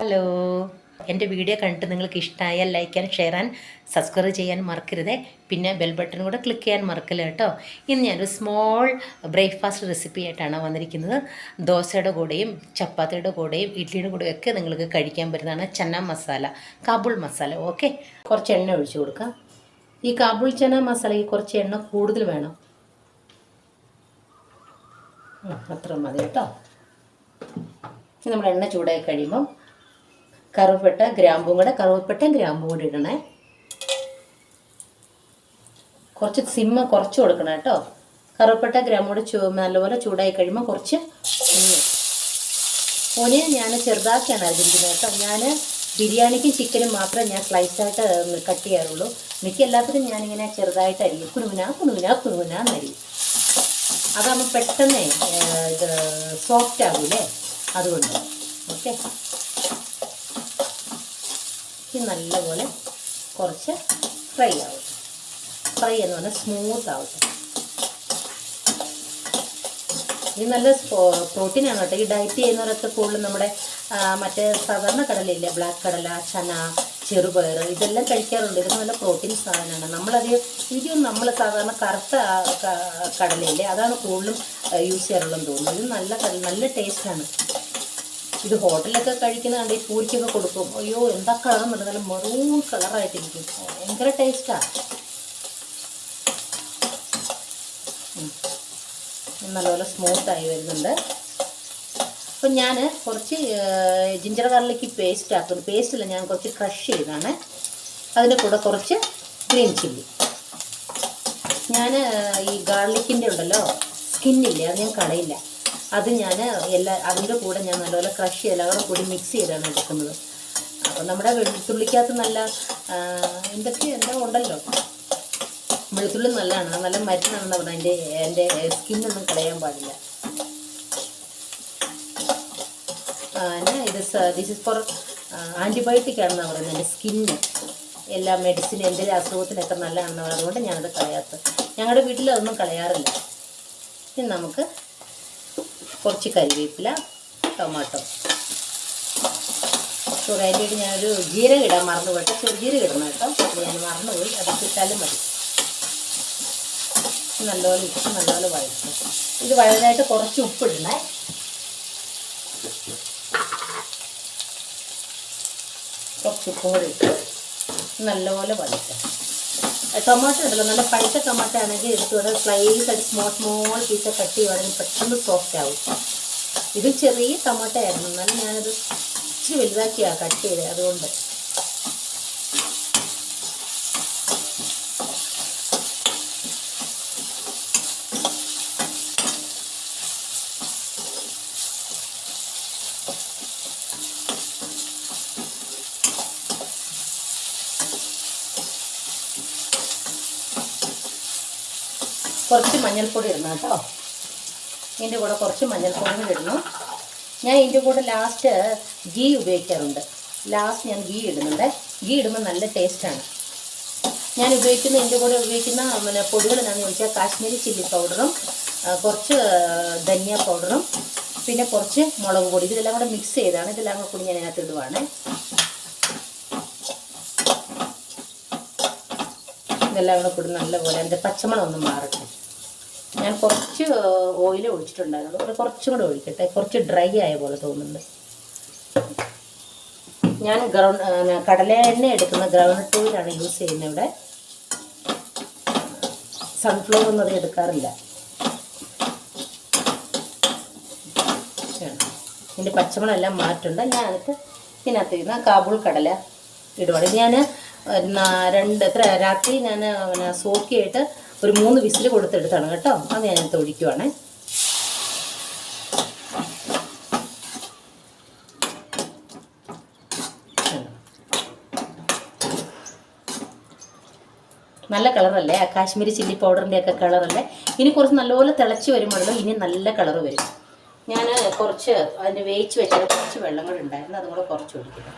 Hello. എന്റെ video കണ്ടിട്ട് നിങ്ങൾക്ക് ഇഷ്ടമായാൽ like and share and subscribe ചെയ്യാൻ മറക്കരുതേ. പിന്നെ ബെൽ ബട്ടൺ കൂടെ ക്ലിക്ക് ചെയ്യാൻ മറക്കില്ല കേട്ടോ. ഇന്ന് ഞാനൊരു സ്മോൾ ബ്രേക്ക്ഫാസ്റ്റ് റെസിപ്പി ആയിട്ടാണ് വന്നിരിക്കുന്നത്. ദോശയുടെ കൂടെയും ചപ്പാത്തിയുടെ കൂടെയും ഇഡ്ഡലിയുടെ കൂടെയും ഒക്കെ നിങ്ങൾക്ക് കഴിക്കാൻ പറ്റുന്നതാണ് ചന്ന മസാല കാബൂൾ മസാല. ഓക്കെ കുറച്ച് എണ്ണ ഒഴിച്ചു കൊടുക്കാം. ഈ കാബൂൾ ചന മസാലയ്ക്ക് കുറച്ച് എണ്ണ കൂടുതൽ വേണം. അത്ര മതി കേട്ടോ. നമ്മൾ എണ്ണ ചൂടായി കഴിയുമ്പം കറുവപ്പെട്ട ഗ്രാമ്പും കൂടെ കറുവപ്പട്ടയും ഗ്രാമ്പും കൂടി ഇടണേ. കുറച്ച് സിമ്മ കുറച്ച് കൊടുക്കണം കേട്ടോ. കറുവപ്പട്ട ഗ്രാമ്പും കൂടെ ചൂ നല്ലപോലെ ചൂടായി കഴിയുമ്പോൾ കുറച്ച്. ഓനിയൻ ഞാൻ ചെറുതാക്കിയാണ് അരിഞ്ഞിരിക്കുന്നത് കേട്ടോ. ഞാൻ ബിരിയാണിക്കും ചിക്കനും മാത്രമേ ഞാൻ സ്ലൈസായിട്ട് കട്ട് ചെയ്യാറുള്ളൂ. മിക്ക എല്ലാത്തിനും ഞാനിങ്ങനെ ചെറുതായിട്ട് അരിയും. കുണുകുന കുണുകുന കുണുകുന എന്നരിയും. അതാകുമ്പോൾ പെട്ടെന്ന് ഇത് സോഫ്റ്റ് ആകൂലേ അതുകൊണ്ട്. ഓക്കെ? ഇത് നല്ലപോലെ കുറച്ച് ഫ്രൈ ആവും. ഫ്രൈ എന്ന് പറഞ്ഞാൽ സ്മൂത്ത് ആവട്ടെ ഇത് നല്ല പ്രോട്ടീനാണ് കേട്ടോ. ഈ ഡയറ്റ് ചെയ്യുന്നവരൊക്കെ കൂടുതലും നമ്മുടെ മറ്റേ സാധാരണ കടലയില്ലേ? ബ്ലാക്ക് കടല ചന ചെറുപയർ ഇതെല്ലാം കഴിക്കാറുണ്ട്. ഇത് നല്ല പ്രോട്ടീൻ സാധനമാണ്. നമ്മളത് ഇതും നമ്മൾ സാധാരണ കറുത്ത കടലയില്ലേ? അതാണ് കൂടുതലും യൂസ് ചെയ്യാറുള്ളതെന്ന് തോന്നുന്നു. ഇത് നല്ല നല്ല ടേസ്റ്റാണ് ഇത് ഹോട്ടലിലൊക്കെ കഴിക്കുന്ന കണ്ട് ഈ പൂരിക്കൊക്കെ കൊടുക്കും. അയ്യോ എന്താ കളർ എന്ന് നല്ല മെറൂൺ കളറായിട്ടിരിക്കും ഭയങ്കര ടേസ്റ്റാണ് നല്ലപോലെ സ്മൂത്തായി വരുന്നുണ്ട്. അപ്പം ഞാൻ കുറച്ച് ജിഞ്ചർ ഗാർലിക്ക് പേസ്റ്റ് ആക്കുന്നു. പേസ്റ്റില്ല ഞാൻ കുറച്ച് ക്രഷ് ചെയ്താണ് അതിന്റെ കൂടെ കുറച്ച് ഗ്രീൻ ചില്ലി ഞാൻ ഈ ഗാർലിക്കിന്റെ ഉണ്ടല്ലോ സ്കിന്നില്ലേ അത് ഞാൻ കളയില്ല. അത് ഞാൻ എല്ലാ അതിന്റെ കൂടെ ഞാൻ നല്ലപോലെ ക്രഷ് ചെയ്ത് കൂടി മിക്സ് ചെയ്താണ് എടുക്കുന്നത്. അപ്പം നമ്മുടെ വെളുത്തുള്ളിക്കകത്ത് നല്ല എന്തൊക്കെ എന്താ ഉണ്ടല്ലോ? വെളുത്തുള്ളി നല്ലതാണ്. നല്ല മരുന്നാണെന്ന് പറഞ്ഞാൽ എന്റെ എന്റെ സ്കിന്നൊന്നും കളയാൻ പാടില്ല. ഇത് ദിസ് ഇസ് ഫോർ ആന്റിബയോട്ടിക് ആണെന്ന് പറയുന്നത്. എന്റെ സ്കിന്ന് എല്ലാ മെഡിസിൻ എന്തെങ്കിലും അസുഖത്തിനൊക്കെ നല്ലതാണെന്ന് പറഞ്ഞതുകൊണ്ട് ഞാനത് കളയാത്തത്. ഞങ്ങളുടെ വീട്ടിൽ അതൊന്നും കളയാറില്ല. ഇനി നമുക്ക് കുറച്ച് കരിവേപ്പില ടൊമാറ്റോ. ഇടയിൽ ഞാനൊരു ജീരകം ഇടാൻ മറന്നു പോയിട്ട് ചെറുജീരകം ഇടണം കേട്ടോ. അത് ഞാൻ മറന്നുപോയി അത് ഇട്ടാലും മതി. നല്ലപോലെ ഇട്ട് നല്ലപോലെ വഴറ്റും. ഇത് വഴനായിട്ട് കുറച്ച് ഉപ്പിടണേ കുറച്ച് ഉപ്പും കൂടി ഇട്ട് നല്ലപോലെ വഴറ്റും. ടൊമാറ്റോ ഉണ്ടല്ലോ നല്ല പഴുത്ത ടൊമാറ്റോ ആണെങ്കിൽ എടുത്തുകൊണ്ട് സ്ലൈസ് ആയിട്ട് സ്മോൾ സ്മോൾ പീസ് കട്ട് ചെയ്യുവാണെങ്കിൽ പെട്ടെന്ന് സോഫ്റ്റ് ആവും. ഇത് ചെറിയ ടൊമാറ്റോ ആയിരുന്നു. എന്നാലും ഞാനത് ഇച്ചിരി വലുതാക്കിയാണ് കട്ട് ചെയ്തത് അതുകൊണ്ട് കുറച്ച് മഞ്ഞൾപ്പൊടി ഇടണം കേട്ടോ. ഇതിന്റെ കൂടെ കുറച്ച് മഞ്ഞൾപ്പൊടി കൂടി ഇടണം. ഞാൻ ഇതിന്റെ കൂടെ ലാസ്റ്റ് ഗീ ഉപയോഗിക്കാറുണ്ട്. ലാസ്റ്റ് ഞാൻ ഗീ ഇടുന്നുണ്ട്. ഗീ ഇടുമ്പോൾ നല്ല ടേസ്റ്റാണ് ഞാൻ ഉപയോഗിക്കുന്ന ഇതിന്റെ കൂടെ ഉപയോഗിക്കുന്ന പിന്നെ പൊടികൾ എന്താണെന്ന് ചോദിച്ചാൽ കാശ്മീരി ചില്ലി പൗഡറും കുറച്ച് ധനിയ പൗഡറും പിന്നെ കുറച്ച് മുളക് പൊടി. ഇതെല്ലാം കൂടെ മിക്സ് ചെയ്താണ്. ഇതെല്ലാം കൂടെ ഞാൻ അതിനകത്ത് ഇടുവാണ്. ഇതെല്ലാം കൂടെ കൂടി നല്ലപോലെ എന്റെ പച്ചമുളകൊന്നും മാറട്ടെ. ഞാൻ കുറച്ച് ഓയിൽ ഒഴിച്ചിട്ടുണ്ടായിരുന്നു. അതുകൊണ്ട് കുറച്ചും കൂടെ ഒഴിക്കട്ടെ. കുറച്ച് ഡ്രൈ ആയ പോലെ തോന്നുന്നുണ്ട്. ഞാൻ ഗ്രൗണ്ട് കടല എണ്ണ എടുക്കുന്ന ഗ്രൗണ്ട് ഓയിലാണ് യൂസ് ചെയ്യുന്നത് ഇവിടെ. സൺഫ്ലവർ ഒന്നും അത് എടുക്കാറില്ല. ഇതിന്റെ പച്ചമണം എല്ലാം മാറ്റുണ്ട്. ഞാൻ അതിനകത്ത് ഇതിനകത്ത് ഇരുന്ന കാബൂൾ കടല ഇടുവാണ്. ഞാൻ രണ്ട് എത്ര രാത്രി ഞാൻ പിന്നെ സോക്കിയിട്ട് ഒരു മൂന്ന് വിസിൽ കൊടുത്തെടുത്താണ് കേട്ടോ. അത് ഞാനത് ഒഴിക്കുവാണേ. നല്ല കളറല്ലേ? ആ കാശ്മീരി ചില്ലി പൗഡറിന്റെ ഒക്കെ കളറല്ലേ? ഇനി കുറച്ച് നല്ലപോലെ തിളച്ച് വരുമ്പോഴല്ലോ ഇനി നല്ല കളർ വരും. ഞാൻ കുറച്ച് അതിന്റെ വേവിച്ച് വെച്ചാൽ കുറച്ച് വെള്ളം കൂടെ ഉണ്ടായിരുന്നു അതും കൂടെ കുറച്ച് ഒഴിക്കണം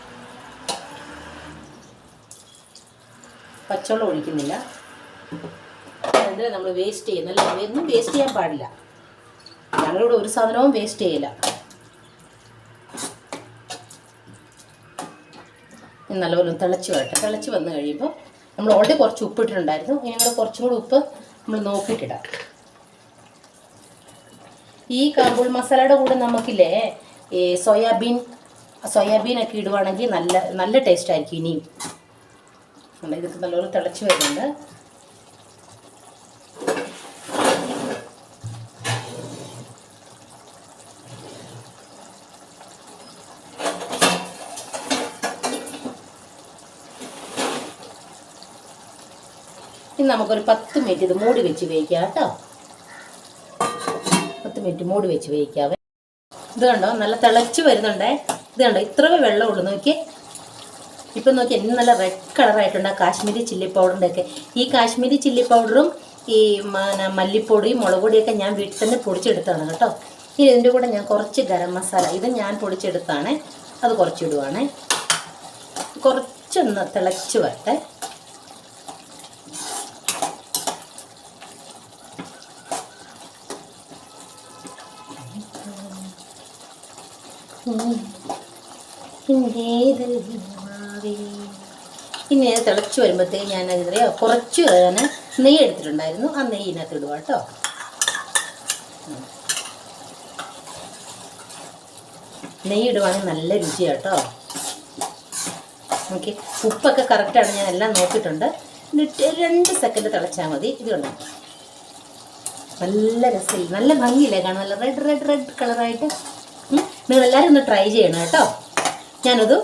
പച്ചവെള്ളം ഒഴിക്കുന്നില്ല. അതിൽ നമ്മൾ വേസ്റ്റ് ചെയ്യുന്നല്ല ഒന്നും വേസ്റ്റ് ചെയ്യാൻ പാടില്ല. ഞങ്ങളിവിടെ ഒരു സാധനവും വേസ്റ്റ് ചെയ്യില്ല. നല്ലപോലെ തിളച്ച് വരട്ടെ. തിളച്ച് വന്ന് കഴിയുമ്പോൾ നമ്മൾ ഓൾറെഡി കുറച്ച് ഉപ്പ് ഇട്ടിട്ടുണ്ടായിരുന്നു ഇനി കൂടെ കുറച്ചും കൂടി ഉപ്പ് നമ്മൾ നോക്കിയിട്ടിടാം. ഈ കാബൂൾ മസാലയുടെ കൂടെ നമുക്കില്ലേ ഈ സോയാബീൻ സോയാബീനൊക്കെ ഇടുവാണെങ്കിൽ നല്ല നല്ല ടേസ്റ്റ് ആയിരിക്കും ഇനിയും. ഇതൊക്കെ നല്ലപോലെ തിളച്ച് വരുന്നുണ്ട്. ഇനി നമുക്കൊരു പത്ത് മിനിറ്റ് ഇത് മൂടി വെച്ച് വേവിക്കാം കേട്ടോ. പത്ത് മിനിറ്റ് മൂടി വെച്ച് വേവിക്കാവേ ഇത് കണ്ടോ? നല്ല തിളച്ച് വരുന്നുണ്ടേ. ഇത് കണ്ടോ? ഇത്രവേ വെള്ളമുള്ളൂ നോക്കിയേ. ഇപ്പം നോക്കി എന്ത് നല്ല റെഡ് കളറായിട്ടുണ്ട് ആ കാശ്മീരി ചില്ലി പൗഡറിന്റെ ഒക്കെ. ഈ കാശ്മീരി ചില്ലി പൗഡറും ഈ മല്ലിപ്പൊടിയും മുളക് പൊടിയൊക്കെ ഞാൻ വീട്ടിൽ തന്നെ പൊടിച്ചെടുത്താണ് കേട്ടോ. ഇനി ഇതിന്റെ കൂടെ ഞാൻ കുറച്ച് ഗരം മസാല ഇത് ഞാൻ പൊടിച്ചെടുത്താണ്. അത് കുറച്ചിടുവാണേ. കുറച്ചൊന്ന് തിളച്ച് വരട്ടെ. ഇനി ഇത് തിളച്ച് വരുമ്പോഴത്തേക്ക് ഞാൻ അതിൽ കുറച്ച് ഞാൻ നെയ്യ് എടുത്തിട്ടുണ്ടായിരുന്നു. ആ നെയ്യ് ഇതിനകത്ത് ഇടുക കേട്ടോ. നെയ്യ് ഇടുവാണെങ്കിൽ നല്ല രുചിയാണ് കേട്ടോ. ഓക്കെ ഉപ്പൊക്കെ കറക്റ്റാണ് ഞാൻ എല്ലാം നോക്കിയിട്ടുണ്ട്. രണ്ട് സെക്കൻഡ് തിളച്ചാൽ മതി. ഇത് കണ്ടോ? നല്ല രസമില്ല? നല്ല ഭംഗിയില്ലേ? കാണാൻ നല്ല റെഡ് റെഡ് റെഡ് കളറായിട്ട് നിങ്ങൾ എല്ലാവരും ഒന്ന് ട്രൈ ചെയ്യണം കേട്ടോ. ഞാനത്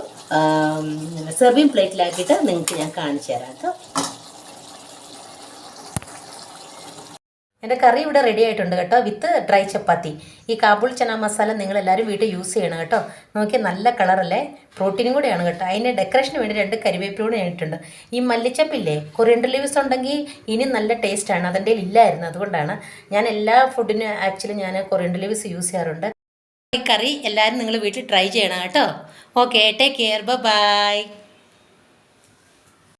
സെർവിങ് പ്ലേറ്റിലാക്കിയിട്ട് നിങ്ങൾക്ക് ഞാൻ കാണിച്ചു തരാം കേട്ടോ. എന്റെ കറി ഇവിടെ റെഡി ആയിട്ടുണ്ട് കേട്ടോ വിത്ത് ഡ്രൈ ചപ്പാത്തി. ഈ കാബൂൾ ചന മസാല നിങ്ങൾ എല്ലാവരും വീട്ടിൽ യൂസ് ചെയ്യണം കേട്ടോ. നോക്കിയാൽ നല്ല കളറല്ലേ പ്രോട്ടീനും കൂടെയാണ് കേട്ടോ. അതിന്റെ ഡെക്കറേഷന് വേണ്ടി രണ്ട് കരിവേപ്പില കൂടെ ഇട്ടിട്ടുണ്ട്. ഈ മല്ലിച്ചപ്പില്ലേ? കൊറിയൻഡർ ലീവ്സ് ഉണ്ടെങ്കിൽ ഇനി നല്ല ടേസ്റ്റാണ് അതിന്റെ ഇല്ലായിരുന്നു അതുകൊണ്ടാണ്. ഞാൻ എല്ലാ ഫുഡിനും ആക്ച്വലി ഞാൻ കൊറിയൻഡർ ലീവ്സ് യൂസ് ചെയ്യാറുണ്ട്. ഈ കറി എല്ലാവരും നിങ്ങൾ വീട്ടിൽ ട്രൈ ചെയ്യണം കേട്ടോ. Okay take care bye